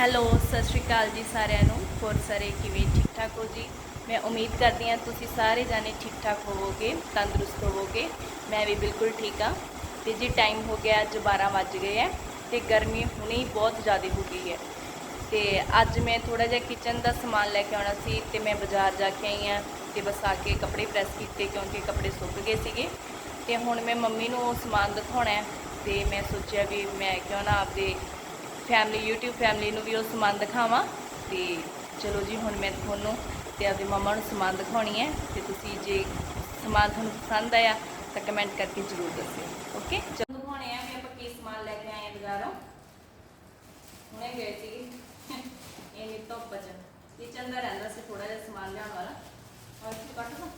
Hello, ਸਤਿ ਸ਼੍ਰੀ ਅਕਾਲ ਜੀ ਸਾਰਿਆਂ ਨੂੰ। ਹੋਰ ਸਾਰੇ ਕਿਵੇਂ ਠੀਕ ਠਾਕ ਹੋ ਜੀ? ਮੈਂ ਉਮੀਦ ਕਰਦੀ ਹਾਂ ਤੁਸੀਂ ਸਾਰੇ ਜਾਣੇ ਠੀਕ ਠਾਕ ਹੋਵੋਗੇ, ਤੰਦਰੁਸਤ ਹੋਵੋਗੇ। ਮੈਂ ਵੀ ਬਿਲਕੁਲ ਠੀਕ ਹਾਂ। ਤੇ ਜੀ ਟਾਈਮ ਹੋ ਗਿਆ ਅੱਜ 12 ਵੱਜ ਗਏ ਹੈ ਤੇ ਗਰਮੀ ਹੁਣੇ ਹੀ ਬਹੁਤ ਜ਼ਿਆਦਾ ਹੋ ਗਈ ਹੈ। ਤੇ ਅੱਜ ਮੈਂ ਥੋੜਾ ਜਿਹਾ ਕਿਚਨ ਦਾ ਸਮਾਨ ਲੈ ਕੇ ਆਉਣਾ ਸੀ ਤੇ ਮੈਂ ਬਾਜ਼ਾਰ ਜਾ ਕੇ ਆਈ ਹਾਂ ਤੇ ਬਸ ਆ ਕੇ ਕੱਪੜੇ ਪ੍ਰੈਸ ਕੀਤੇ ਕਿਉਂਕਿ ਕੱਪੜੇ ਸੁੱਕ ਗਏ ਸੀਗੇ। ਤੇ ਹੁਣ ਮੈਂ ਮੰਮੀ ਨੂੰ ਉਹ ਸਮਾਨ ਦਿਖਾਉਣਾ ਹੈ ਤੇ ਮੈਂ ਸੋਚਿਆ ਵੀ ਮੈਂ ਕਿਉਂ ਨਾ ਆਪਦੇ ਫੈਮਿਲੀ YouTube ਫੈਮਿਲੀ ਨੂੰ ਵੀ ਉਹ ਸਮਾਨ ਦਿਖਾਵਾਂ। ਤੇ ਚਲੋ ਜੀ, ਹੁਣ ਮੈਂ ਤੁਹਾਨੂੰ ਤੇ ਆਪਦੇ ਮੰਮਾ ਨੂੰ ਸਮਾਨ ਦਿਖਾਉਣੀ ਹੈ। ਤੇ ਤੁਸੀਂ ਜੇ ਸਮਾਨ ਤੁਹਾਨੂੰ ਪਸੰਦ ਆਇਆ, ਤਾਂ ਕਮੈਂਟ ਕਰਕੇ ਜ਼ਰੂਰ ਦੱਸਿਓ। ਓਕੇ ਚਲੋ, ਦਿਖਾਉਣੇ ਆ ਵੀ ਆਪਾਂ ਕੀ ਸਮਾਨ ਲੈ ਕੇ ਆਏ ਆ ਬਾਜ਼ਾਰੋਂ। ਹੁਣੇ ਗਏ ਸੀ। ਇਹ ਨਹੀਂ ਧੁੱਪ ਚ। ਕਿਚਨ ਦਾ ਰਹਿੰਦਾ ਸੀ ਥੋੜਾ ਜਿਹਾ ਸਮਾਨ ਲਿਆਉਣ ਵਾਲਾ। ਔਰ ਕੱਟ ਦੋ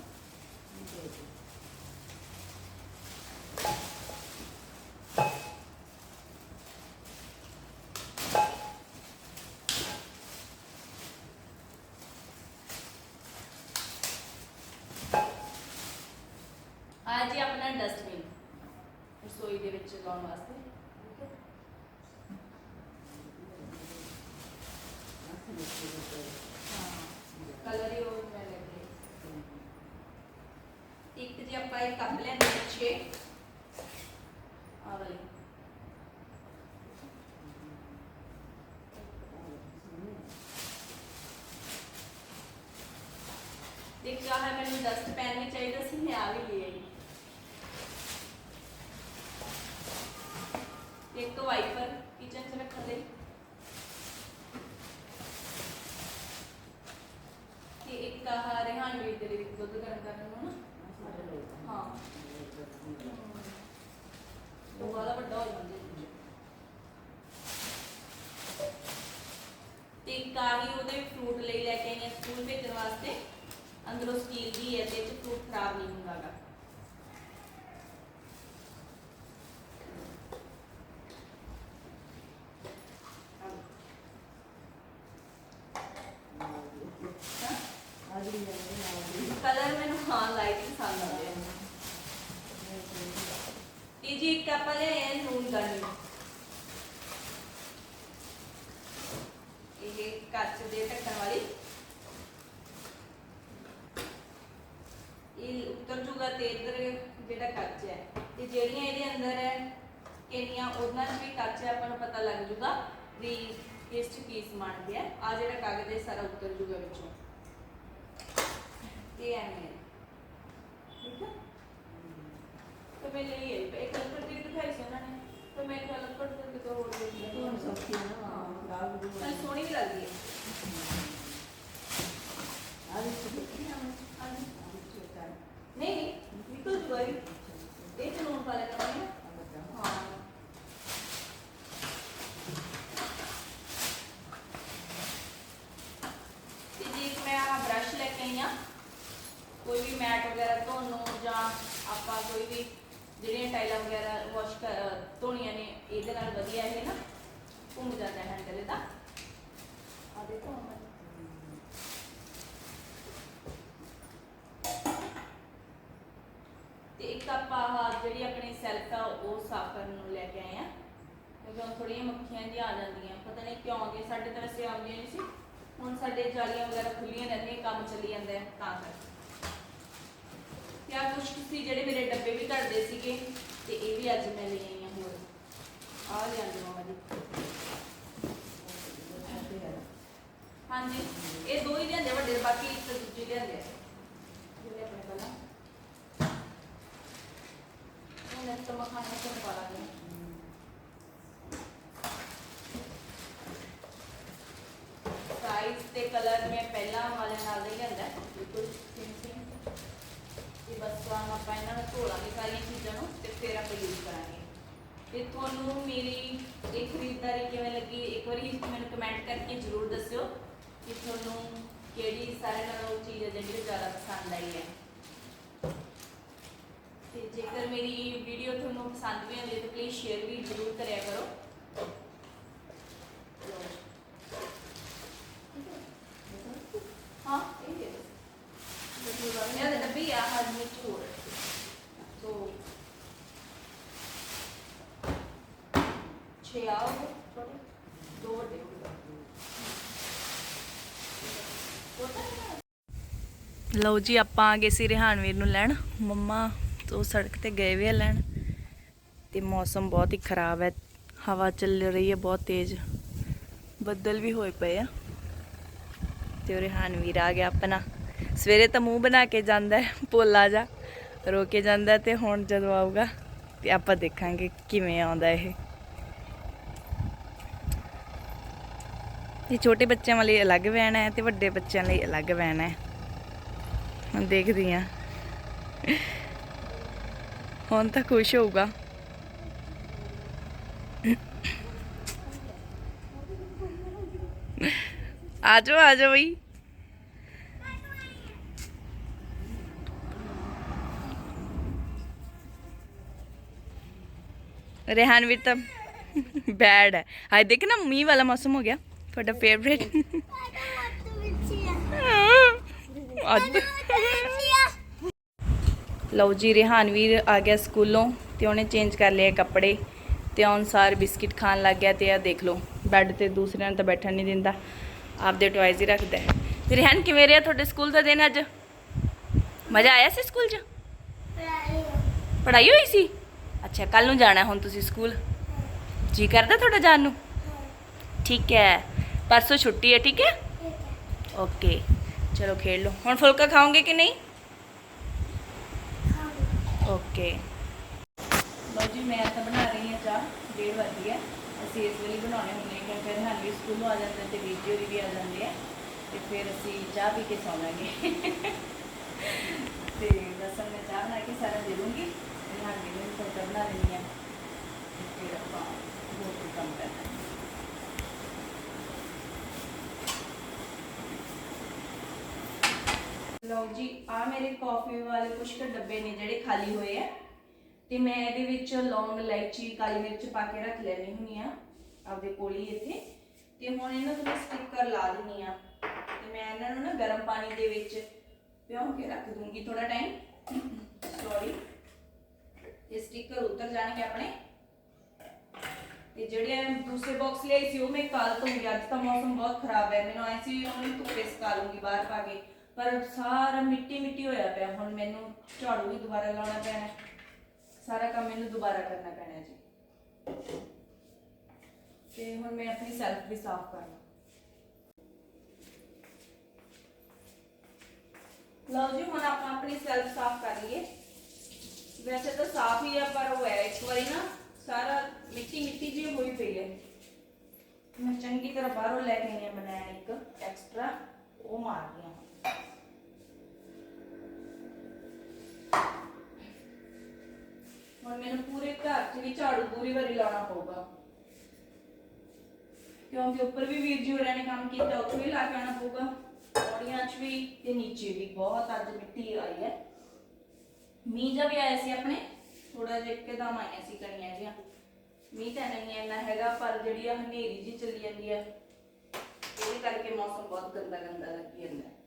ਆ ਜੀ ਆਪਣਾ ਡਸਟਬਿਨ ਰਸੋਈ ਦੇ ਵਿੱਚ ਲਾਉਣ ਵਾਸਤੇ ਠੀਕ ਹੈ ਕਲਰ ਹੀ ਉਹ ਮੈਂ ਲੱਗੇ ਇੱਕ ਜੀ ਆਪਾਂ ਇਹ ਕੱਪ ਲੈਂਦੇ ਪਿੱਛੇ ਆ ਵਾਲੀ ਦੇਖ ਚਾਹ ਹੈ ਮੈਨੂੰ ਡਸਟ ਪੈਨ ਵੀ ਚਾਹੀਦਾ ਸੀ ਮੈਂ ਆ ਵੀ ਲਈ ਆਈ ਇੱਕ ਵਾਈਪਰ ਕਿਚਨ ਚ ਰੱਖਣ ਇੱਕ ਆਹ ਰਿਹਾਨ ਦੇ ਲਈ ਦੁੱਧ ਗਰਮ ਕਰਨ ਨੂੰ ਨਾ। ਹਾਂ। ਉਹ ਵਾਲਾ ਵੱਡਾ ਹੋ ਜਾਂਦਾ ਤੇ ਇੱਕ ਉਹਦੇ ਫਰੂਟ ਲਈ ਲੈ ਕੇ ਆਈ ਸਕੂਲ ਭੇਜਣ ਵਾਸਤੇ। ਅੰਦਰੋਂ ਸਟੀਲ ਦੀ ਹੈ ਤੇ ਇਹ 'ਚ ਫਰੂਟ ਖਰਾਬ ਨਹੀਂ ਹੁੰਦਾਗਾ ਕਲਰ ਮੈਨੂੰ ਹਾਂ ਲਾਈਟ ਪਸੰਦ ਆਉਂਦੇ ਆ। ਇਹ ਜੀ ਇੱਕ ਆਪਾਂ ਲਿਆਏ ਆ ਨੂਨ ਦਾਣੀ ਇਹ ਕੱਚ ਦੇ ਢੱਕਣ ਵਾਲੀ ਇਹ ਉੱਤਰ ਜੂਗਾ ਤੇ ਇੱਧਰ ਜਿਹੜਾ ਕੱਚ ਹੈ ਤੇ ਜਿਹੜੀਆਂ ਇਹਦੇ ਅੰਦਰ ਹੈ ਕਿੰਨੀਆਂ ਉਹਨਾਂ 'ਚ ਵੀ ਕੱਚ ਹੈ ਆਪਾਂ ਨੂੰ ਪਤਾ ਲੱਗ ਜੂਗਾ ਵੀ ਇਸ 'ਚ ਕੀ ਸਮਾਨ ਪਿਆ ਆ ਜਿਹੜਾ ਕਾਗਜ਼ ਹੈ ਸਾਰਾ ਉੱਤਰ ਜੂਗਾ ਵਿੱਚੋਂ। ਇਹ ਐਵੇਂ ਹੈ। ਠੀਕ ਹੈ? ਤੇ ਮੈਂ ਲਈ ਹੈ ਇੱਕ ਲੱਕੜ ਦੀ ਦਿਖਾਈ ਸੀ ਉਹਨਾਂ ਨੇ ਤੇ ਮੈਂ ਕਿਹਾ ਲੱਕੜ ਦੇ ਕਿਤੇ ਹੋਰ ਦੇ ਦਿੰਦੀ ਹਾਂ ਨਾਲੇ ਸੋਹਣੀ ਵੀ ਲੱਗਦੀ ਹੈ। ਨਹੀਂ ਨਹੀਂ ਨਿਕਲ ਜੂਗਾ ਇਹ ਇਹ ਚ ਲੂਣ ਪਾ ਲੈਣਾ ਹੈ ਹਾਂ ਤੇ ਜੀ ਇੱਕ ਮੈਂ ਆ ਬ੍ਰਸ਼ ਲੈ ਕੇ ਆਈ ਹਾਂ ਕੋਈ ਵੀ ਮੈਟ ਵਗੈਰਾ ਧੋਣ ਨੂੰ ਜਾਂ ਆਪਾਂ ਕੋਈ ਵੀ ਜਿਹੜੀਆਂ ਟਾਈਲਾਂ ਵਗੈਰਾ ਵਾਸ਼ ਧੋਣੀਆਂ ਨੇ ਇਹਦੇ ਨਾਲ ਵਧੀਆ ਇਹ ਨਾ ਘੁੰਮ ਜਾਂਦਾ ਹੈਂਡਲ ਇਹਦਾ ਆ ਦੇਖੋ ਹੁਣ। ਤੇ ਇੱਕ ਆਪਾਂ ਆਹ ਜਿਹੜੀ ਆਪਣੀ ਸੈਲਫ ਆ, ਉਹ ਸਾਫ਼ ਕਰਨ ਨੂੰ ਲੈ ਕੇ ਆਏ ਆ। ਕਿਉਂਕਿ ਹੁਣ ਥੋੜੀਆਂ ਮੱਖੀਆਂ ਜਿਹੀਆਂ ਆ ਜਾਂਦੀਆਂ। ਪਤਾ ਨਹੀਂ ਕਿਉਂ ਆਉਂਦੀਆਂ ਸਾਡੇ ਤਾਂ ਵੈਸੇ ਆਉਂਦੀਆਂ ਨਹੀਂ ਸੀ, ਹੁਣ ਸਾਡੇ ਜਾਲੀਆਂ ਵਗੈਰਾ ਖੁੱਲੀਆਂ ਰਹਿੰਦੀਆਂ, ਕੰਮ ਚੱਲੀ ਜਾਂਦਾ ਹੈ, ਤਾਂ ਕਰਕੇ। ਤੇ ਆ ਸੀ ਜਿਹੜੇ ਮੇਰੇ ਡੱਬੇ ਵੀ ਘੜਦੇ ਸੀਗੇ, ਤੇ ਇਹ ਵੀ ਅੱਜ ਮੈਂ ਲੈ ਆਈ ਹਾਂ ਹੋਰ। ਆ ਲਿਆਂਦੇ ਮਾਮਾ ਜੀ ਹਾਂਜੀ, ਇਹ ਦੋ ਹੀ ਲਿਆਂਦੇ ਵੱਡੇ ਬਾਕੀ ਇੱਕ ਦੂਜੇ ਲਿਆਂਦੇ ਆ। ਜਿਹੜੇ ਆਪਣੇ ਪਹਿਲਾਂ ਇਹਨਾਂ ਤਾਂ ਮਖਾਣਾ ਤੋਂ ਪਾ ਲਾਂਗੇ ਸਾਈਜ਼ ਤੇ ਕਲਰ ਮੈਂ ਪਹਿਲਾਂ ਵਾਲੇ ਨਾਲ ਹੀ ਲਿਆਂਦਾ ਬਿਲਕੁਲ ਸੇਮ ਸੇਮ ਤੇ ਬਸ ਹੁਣ ਆਪਾਂ ਇਹਨਾਂ ਨੂੰ ਧੋ ਸਾਰੀਆਂ ਚੀਜ਼ਾਂ ਨੂੰ ਤੇ ਫਿਰ ਆਪਾਂ ਯੂਜ਼ ਕਰਾਂਗੇ। ਤੇ ਤੁਹਾਨੂੰ ਮੇਰੀ ਇਹ ਖਰੀਦਦਾਰੀ ਕਿਵੇਂ ਲੱਗੀ, ਇੱਕ ਵਾਰੀ ਮੈਨੂੰ ਕਮੈਂਟ ਕਰਕੇ ਜ਼ਰੂਰ ਦੱਸਿਓ ਕਿ ਤੁਹਾਨੂੰ ਕਿਹੜੀ ਸਾਰੇ ਨਾਲੋਂ ਚੀਜ਼ ਹੈ ਜਿਹੜੀ ਜ਼ਿਆਦਾ ਪਸੰਦ ਆਈ ਹੈ। ਜੇਕਰ ਮੇਰੀ ਵੀਡੀਓ ਤੁਹਾਨੂੰ ਪਸੰਦ ਵੀ ਆਉਂਦੀ ਤਾਂ ਪਲੀਜ਼ ਸ਼ੇਅਰ ਵੀ ਜ਼ਰੂਰ ਕਰਿਆ ਕਰੋ। ਲਓ ਜੀ ਆਪਾਂ ਆ ਗਏ ਸੀ ਰਿਹਾਨਵੀਰ ਨੂੰ ਲੈਣ। ਮੰਮਾ ਤੋਂ ਸੜਕ ਤੇ ਗਏ ਵੇ ਆ ਲੈਣ ਤੇ ਮੌਸਮ ਬਹੁਤ ਹੀ ਖਰਾਬ ਹੈ। ਹਵਾ ਚੱਲ ਰਹੀ ਹੈ ਬਹੁਤ ਤੇਜ਼। ਬੱਦਲ ਵੀ ਹੋਏ ਪਏ ਆ। ਤੇ ਉਹ ਰਿਹਾਨਵੀਰ ਆ ਗਿਆ ਆਪਣਾ। ਸਵੇਰੇ ਤਾਂ ਮੂੰਹ ਬਣਾ ਕੇ ਜਾਂਦਾ ਹੈ, ਭੋਲਾ ਜਾ ਰੋ ਕੇ ਜਾਂਦਾ ਤੇ ਹੁਣ ਜਦੋਂ ਆਊਗਾ ਤੇ ਆਪਾਂ ਦੇਖਾਂਗੇ ਕਿਵੇਂ ਆਉਂਦਾ ਇਹ। ਇਹ ਛੋਟੇ ਬੱਚਿਆਂ ਵਾਲੀ ਅਲੱਗ ਵੈਨ ਹੈ ਤੇ ਵੱਡੇ ਬੱਚਿਆਂ ਲਈ ਅਲੱਗ ਵੈਨ ਹੈ। ਹੁਣ ਦੇਖਦੀ ਆ ਹੁਣ ਤਾਂ ਖੁਸ਼ ਹੋਊਗਾ ਆ ਜਾਓ ਆ ਜਾਓ ਬਈ रेहान भी तो बैड है आज देखे ना मी वाला मौसम हो गया ਤੁਹਾਡਾ ਫੇਵਰੇਟ ਅੱਜ ਲਓ ਜੀ ਰਿਹਾਨਵੀਰ ਆ ਗਿਆ ਸਕੂਲੋਂ ਤੇ ਉਹਨੇ ਚੇਂਜ ਕਰ ਲਿਆ ਕੱਪੜੇ ਤੇ ਅਨਸਾਰ ਬਿਸਕਿਟ ਖਾਣ ਲੱਗ ਗਿਆ ਤੇ ਆ ਦੇਖ ਲਓ ਬੈੱਡ ਤੇ ਦੂਸਰਿਆਂ ਨੂੰ ਤਾਂ ਬੈਠਣ ਨਹੀਂ ਦਿੰਦਾ ਆਪਦੇ ਟੌਇਜ਼ ਹੀ ਰੱਖਦਾ ਹੈ। ਤੇ ਰਿਹਾਨ ਕਿਵੇਂ ਰਿਹਾ ਤੁਹਾਡੇ ਸਕੂਲ ਦਾ ਦਿਨ ਅੱਜ? ਮਜ਼ਾ ਆਇਆ ਸੀ ਸਕੂਲ 'ਚ? ਪੜ੍ਹਾਈ ਹੋਈ ਸੀ? ਅੱਛਾ ਕੱਲ ਨੂੰ ਜਾਣਾ ਹੁਣ ਤੁਸੀਂ ਸਕੂਲ? ਜੀ ਕਰਦਾ ਤੁਹਾਡਾ ਜਾਣ ਨੂੰ? ਠੀਕ ਹੈ ਪਰਸੋਂ ਛੁੱਟੀ ਹੈ ਠੀਕ ਹੈ? ਓਕੇ ਚਲੋ ਖੇਡ ਲਓ। ਹੁਣ ਫੁਲਕਾ ਖਾਓਗੇ ਕਿ ਨਹੀਂ? ਓਕੇ ਲਓ ਜੀ, ਮੈਂ ਤਾਂ ਬਣਾ ਰਹੀ ਹਾਂ ਚਾਹ, ਡੇਢ ਵੱਜ ਹੈ। ਅਸੀਂ ਇਸ ਵੇਲੇ ਬਣਾਉਣੇ ਹੁੰਦੇ ਹਾਂ ਕਿਉਂਕਿ ਹਰ ਸਕੂਲੋਂ ਆ ਜਾਂਦੇ ਤੇ ਵੀਡੀਓ ਵੀ ਆ ਜਾਂਦੇ ਆ ਤੇ ਫਿਰ ਅਸੀਂ ਚਾਹ ਪੀ ਕੇ ਸੌਵਾਂਗੇ। ਤੇ ਦਸਨ ਮੈਂ ਚਾਹ ਬਣਾ ਕੇ ਸਾਰਾ ਦੇ ਦੂੰਗੀ। ਇਹਨਾਂ ਨੂੰ ਵੀ ਬਣਾ ਲੈਣੀ ਆ ਤੇ ਫਿਰ ਆਪਾਂ ਹੋਰ ਕੋਈ ਕੰਮ ਕਰਨਾ ਹੈ। ਲਓ ਜੀ ਆ ਮੇਰੇ ਕਾਫੀ ਵਾਲੇ ਕੁਝ ਕੁ ਡੱਬੇ ਨੇ ਜਿਹੜੇ ਖਾਲੀ ਹੋਏ ਆ। ਤੇ ਮੈਂ ਇਹਦੇ ਵਿੱਚ ਲੌਂਗ, ਇਲਾਇਚੀ, ਕਾਲੀ ਮਿਰਚ ਪਾ ਕੇ ਰੱਖ ਲੈਣੀ ਹੁੰਦੀ ਆ, ਆਪਦੇ ਕੋਲ ਹੀ ਇੱਥੇ। ਤੇ ਹੁਣ ਇਹਨਾਂ ਨੂੰ ਮੈਂ ਸਟਿੱਕਰ ਲਾ ਦਿੰਨੀ ਆ। ਤੇ ਮੈਂ ਇਹਨਾਂ ਨੂੰ ਨਾ ਗਰਮ ਪਾਣੀ ਦੇ ਵਿੱਚ ਭਿਉਂ ਕੇ ਰੱਖ ਦੂੰਗੀ ਥੋੜਾ ਟਾਈਮ ਸੌਰੀ ਇਹ ਸਟicker ਉਤਰ ਜਾਣਗੇ ਆਪਣੇ। ਤੇ ਜਿਹੜੇ ਦੂਸਰੇ ਬਾਕਸ ਲਈ ਸੀ, ਉਹ ਮੈਂ ਕੱਲ ਧੋਉਂਗੀ ਅੱਜ ਤਾਂ ਮੌਸਮ ਬਹੁਤ ਖਰਾਬ ਹੈ। ਮੈਨੂੰ ਐਸੀ ਉਹਨੂੰ ਧੁੱਪੇ ਸੁਕਾ ਲੂੰਗੀ ਬਾਹਰ ਪਾ ਕੇ। ਪਰ ਸਾਰਾ ਮਿੱਟੀ ਮਿੱਟੀ ਹੋਇਆ ਪਿਆ। ਹੁਣ ਮੈਨੂੰ ਝਾੜੂ ਵੀ ਦੁਬਾਰਾ ਲਾਉਣਾ ਪੈਣਾ ਹੈ। ਸਾਰਾ ਕੰਮ ਮੈਨੂੰ ਦੁਬਾਰਾ ਕਰਨਾ ਪੈਣਾ ਹੈ ਜੀ। ਤੇ ਹੁਣ ਮੈਂ ਆਪਣੀ ਸੈਲਫ ਵੀ ਸਾਫ਼ ਕਰਨਾ ਲਓ ਜੀ, ਹੁਣ ਆਪਾਂ ਆਪਣੀ ਸੈਲਫ ਸਾਫ਼ ਕਰ ਲਈਏ। ਵੈਸੇ ਤਾਂ ਸਾਫ਼ ਹੀ ਆ, ਪਰ ਉਹ ਹੈ, ਇੱਕ ਵਾਰੀ ਨਾ ਸਾਰਾ ਮਿੱਟੀ ਮਿੱਟੀ ਜਿਹੀ ਹੋਈ ਪਈ ਹੈ। ਮੈਂ ਚੰਗੀ ਤਰ੍ਹਾਂ ਬਾਹਰੋਂ ਲੈ ਕੇ ਆਈ ਹਾਂ ਬਣਾਇਆ ਇੱਕ ਐਕਸਟਰਾ ਉਹ ਮਾਰ ਦਿਆਂ ਹੁਣ ਮੈਨੂੰ ਪੂਰੇ ਘਰ 'ਚ ਵੀ ਝਾੜੂ ਪੂਰੀ ਵਾਰੀ ਲਾਉਣਾ ਪਊਗਾ। ਕਿਉਂਕਿ ਉੱਪਰ ਵੀ ਵੀਰ ਜੀ ਹੋਰਾਂ ਨੇ ਕੰਮ ਕੀਤਾ, ਉੱਥੇ ਵੀ ਲਾ ਕੇ ਆਉਣਾ ਪਊਗਾ। ਪੌੜੀਆਂ 'ਚ ਵੀ ਤੇ ਨੀਚੇ ਵੀ ਬਹੁਤ ਅੱਜ ਮਿੱਟੀ ਆਈ ਹੈ। ਮੀਂਹ ਜਦ ਆਇਆ ਸੀ ਆਪਣੇ ਥੋੜਾ ਜਿਹਾ ਇੱਕਦਮ ਆਈਆਂ ਸੀ ਕਣੀਆਂ ਜਿਹੀਆਂ। ਮੀਂਹ ਤਾਂ ਨਹੀਂ ਇੰਨਾ ਹੈਗਾ, ਪਰ ਜਿਹੜੀ ਆ ਹਨੇਰੀ ਜੀ ਚੱਲੀ ਜਾਂਦੀ ਹੈ, ਉਹਦੇ ਕਰਕੇ ਮੌਸਮ ਬਹੁਤ ਗੰਦਾ ਗੰਦਾ ਲੱਗੀ ਜਾਂਦਾ ਹੈ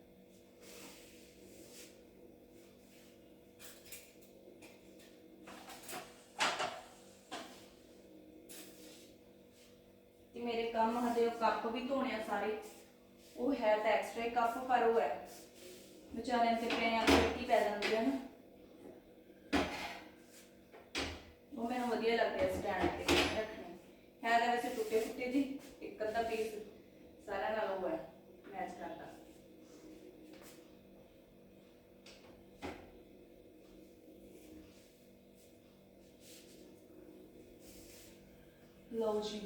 ਤੇ ਮੇਰੇ ਕੰਮ ਹਜੇ ਉਹ ਕੱਪ ਵੀ ਧੋਣੇ ਆ ਸਾਰੇ। ਉਹ ਹੈ ਤਾਂ ਐਕਸਟਰਾ ਕੱਪ, ਪਰ ਉਹ ਹੈ। ਵਿਚਾਰਿਆਂ ਤੇ ਪੈਆਂ ਤੇ ਮਿੱਟੀ ਪੈ ਜਾਂਦੀ ਹੈ ਨਾ। ਉਹ ਮੈਨੂੰ ਵਧੀਆ ਲੱਗਦਾ ਸਟੈਂਡ ਤੇ ਰੱਖਣੇ। ਹੈ ਤਾਂ ਵੈਸੇ ਟੁੱਟੇ ਫੁੱਟੇ ਜੀ, ਇੱਕ ਅੱਧਾ ਪੀਸ ਸਾਰਾ ਨਾਲ ਉਹ ਹੈ ਮੈਚ ਕਰਦਾ। ਲਓ ਜੀ।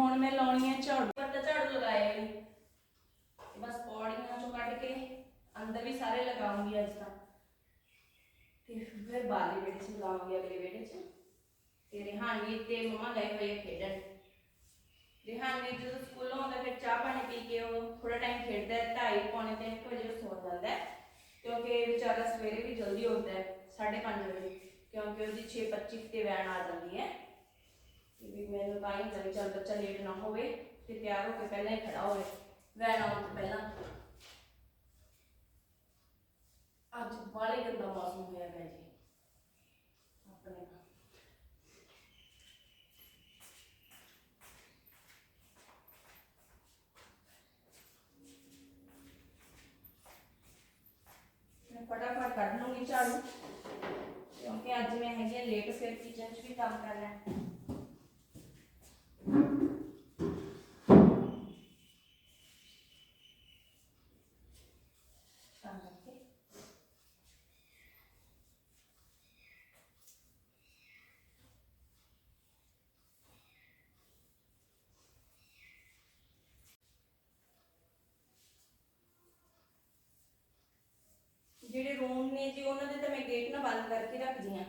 ਹੁਣ ਮੈਂ ਲਾਉਣੀ ਹੈ ਝਾੜੂ। ਪਰ ਤਾਂ ਝਾੜੂ ਲਗਾਇਆ ਹੀ ਨਹੀਂ। ਤੇ ਬਸ ਪੌੜੀਆਂ ਚੋਂ ਕੱਢ ਕੇ ਅੰਦਰ ਵੀ ਸਾਰੇ ਲਗਾਉਂਗੀ ਅੱਜ ਤਾਂ। ਤੇ ਫਿਰ ਬਾਹਰਲੇ ਵਿਹੜੇ 'ਚ ਲਗਾਉਂਗੀ ਅਗਲੇ ਵਿਹੜੇ 'ਚ। ਤੇ ਰਿਹਾਨਵੀ ਤੇ ਮਮਾ ਗਏ ਹੋਏ ਆ ਖੇਡਣ। ਰਿਹਾਨਵੀ ਜਦੋਂ ਸਕੂਲੋਂ ਆਉਂਦਾ, ਫਿਰ ਚਾਹ ਪਾਣੀ ਪੀ ਕੇ ਉਹ ਥੋੜਾ ਟਾਈਮ ਖੇਡਦਾ ਹੈ, ਢਾਈ ਪੌਣੇ ਤਿੰਨ ਕੁ ਵਜੇ ਉਹ ਸੌ ਜਾਂਦਾ ਹੈ। ਕਿਉਂਕਿ ਵਿਚਾਰਾ ਸਵੇਰੇ ਵੀ ਜਲਦੀ ਉੱਠਦਾ ਹੈ 5:30 ਵਜੇ। ਕਿਉਂਕਿ ਉਹਦੀ 6:25 ਤੇ ਵੈਨ ਆ ਜਾਂਦੀ ਹੈ। એવી મેનુ કાંઈ તમે ચાલ બચ્ચા લેટ ના ही खड़ा तो पहला। गंदा मौसम जी। अपने फटाफट कट लूँगी झाड़ू क्योंकि अज मैं है लेट फिर किचन च भी काम करना है ਜਿਹੜੇ ਰੂਮ ਨੇ ਜੀ ਉਹਨਾਂ ਦੇ ਤਾਂ ਮੈਂ ਗੇਟ ਨਾ ਬੰਦ ਕਰਕੇ ਰੱਖਦੀ ਆ।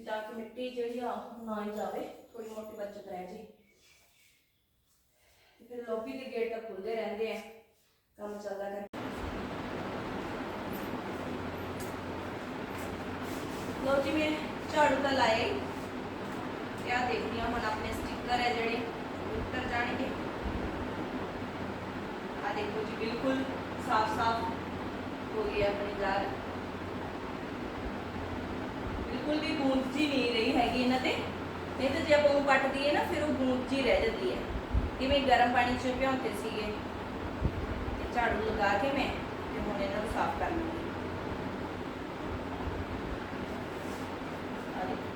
ਵੀ ਤਾਂ ਕਿ ਮਿੱਟੀ ਜਿਹੜੀ ਆ ਉਹ ਨਾ ਹੀ ਜਾਵੇ ਥੋੜੀ ਮੋਟੀ ਬਚਤ ਰਹਿ ਜੇ। ਤੇ ਫਿਰ ਲੌਬੀ ਦੇ ਗੇਟ ਤਾਂ ਖੁੱਲਦੇ ਰਹਿੰਦੇ ਆ, ਕੰਮ ਚੱਲਦਾ ਕਰ ਲੋ ਜੀ, ਮੈਂ ਝਾੜੂ ਤਾਂ ਲਾਏ। ਹੀ ਦੇਖਦੀ ਹਾਂ ਹੁਣ ਆਪਣੇ ਸਟicker ਹੈ ਜਿਹੜੇ ਉੱਤਰ ਜਾਣਗੇ। ਆ ਦੇਖੋ ਜੀ, ਬਿਲਕੁਲ ਸਾਫ਼ ਸਾਫ਼ ਹੋ ਗਈ ਆਪਣੀ ਦਾਲ ਬਿਲਕੁਲ ਵੀ ਗੂੰਦ ਜੀ ਨਹੀਂ ਰਹੀ ਹੈਗੀ ਇਹਨਾਂ ਤੇ। ਨਹੀਂ ਤਾਂ ਜੇ ਆਪਾਂ ਉਹ ਪੱਟ ਦਈਏ ਨਾ, ਫਿਰ ਉਹ ਗੂੰਦ ਜੀ ਰਹਿ ਜਾਂਦੀ ਹੈ। ਕਿਵੇਂ ਗਰਮ ਪਾਣੀ ਚ ਭਿਉਂਦੇ ਸੀਗੇ। ਝਾੜੂ ਲਗਾ ਕੇ ਮੈਂ, ਤੇ ਹੁਣ ਇਹਨਾਂ ਨੂੰ ਸਾਫ਼ ਕਰ ਲੂੰਗੀ ਆਹ ਦੇਖੋ,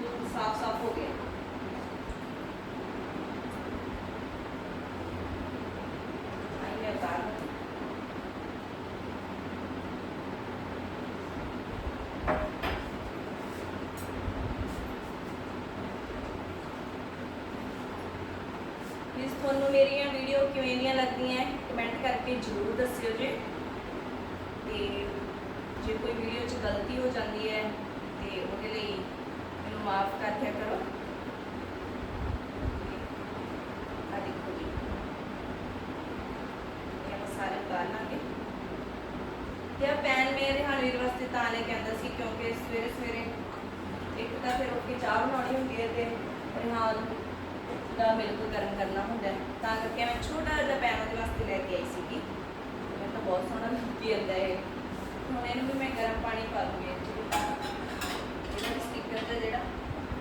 ਬਿਲਕੁਲ ਸਾਫ਼ ਸਾਫ਼ ਹੋ ਗਿਆ ਆਈ ਮੈਂ ਉਤਾਰ ਲੂੰਗੀ ਪਲੀਜ਼ ਤੁਹਾਨੂੰ ਮੇਰੀਆਂ ਵੀਡੀਓ ਕਿਵੇਂ ਦੀਆਂ ਲੱਗਦੀਆਂ ਕਮੈਂਟ ਕਰਕੇ ਜ਼ਰੂਰ ਦੱਸਿਓ ਜੀ। ਤੇ ਜੇ ਕੋਈ ਵੀਡੀਓ 'ਚ ਗਲਤੀ ਹੋ ਜਾਂਦੀ ਹੈ, ਤੇ ਉਹਦੇ ਲਈ ਮੈਨੂੰ ਮਾਫ ਕਰ ਦਿਆ ਕਰੋ। ਆ ਦੇਖੋ ਜੀ। ਇਹ ਸਾਰੇ ਉਤਾਰ ਲਾਂਗੇ। ਤੇ ਆ ਪੈਨ ਮੇਰੇ ਹਣਵੀਰ ਵਾਸਤੇ ਤਾਂ ਲੈ ਕੇ ਸੀ, ਕਿਉਂਕਿ ਸਵੇਰੇ ਸਵੇਰੇ ਇੱਕ ਤਾਂ ਫਿਰ ਉੱਠ ਕੇ ਚਾਹ ਬਣਾਉਣੀ ਹੁੰਦੀ ਹੈ ਤੇ ਰਿਹਾਨ ਦਾ ਮਿਲਕ ਗਰਮ ਕਰਨਾ ਹੁੰਦਾ ਹੈ। ਤਾਂ ਕਰਕੇ ਮੈਂ ਛੋਟਾ ਜਿਹਾ ਪੈਨ ਉਹਦੇ ਵਾਸਤੇ ਲੈ ਕੇ ਆਈ ਸੀਗੀ। ਮੈਨੂੰ ਤਾਂ ਬਹੁਤ ਸੋਹਣਾ ਲੱਗੀ ਜਾਂਦਾ ਹੈ ਹੁਣ ਇਹਨੂੰ ਵੀ ਮੈਂ ਗਰਮ ਪਾਣੀ ਪਾ ਦੂੰਗੀ ਇਹਦਾ ਸਟicker ਦਾ ਜਿਹੜਾ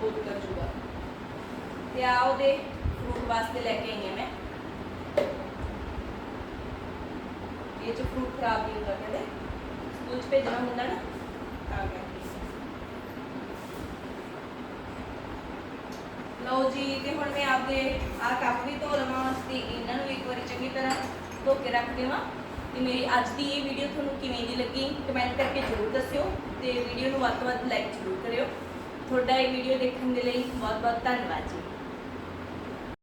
ਉਹ ਉਤਰ ਜੂਗਾ ਤੇ ਆ ਉਹਦੇ ਫਰੂਟ ਵਾਸਤੇ ਲੈ ਕੇ ਆਈ ਹਾਂ ਮੈਂ। ਇਹ ਜੋ ਫਰੂਟ ਖਰਾਬ ਨਹੀਂ ਹੁੰਦਾ ਕਹਿੰਦੇ। ਸਕੂਲ ਚ ਭੇਜਣਾ ਹੁੰਦਾ ਨਾ। ਤਾਂ ਕਰਕੇ ਲਓ ਜੀ, ਤੇ ਹੁਣ ਮੈਂ ਆਪਦੇ ਆ ਕੱਪ ਵੀ ਧੋ ਲਵਾਂ ਤੇ ਇਹਨਾਂ ਨੂੰ ਇੱਕ ਵਾਰੀ ਚੰਗੀ ਤਰ੍ਹਾਂ ਧੋ ਕੇ ਰੱਖ ਦੇਵਾਂ। ਤੇ ਮੇਰੀ ਅੱਜ ਦੀ ਇਹ ਵੀਡੀਓ ਤੁਹਾਨੂੰ ਕਿਵੇਂ ਦੀ ਲੱਗੀ ਕਮੈਂਟ ਕਰਕੇ ਜ਼ਰੂਰ ਦੱਸਿਓ ਤੇ ਵੀਡੀਓ ਨੂੰ ਵੱਧ ਤੋਂ ਵੱਧ ਲਾਈਕ ਜ਼ਰੂਰ ਕਰਿਓ। ਤੁਹਾਡਾ ਇਹ ਵੀਡੀਓ ਦੇਖਣ ਦੇ ਲਈ ਬਹੁਤ ਬਹੁਤ ਧੰਨਵਾਦ ਜੀ।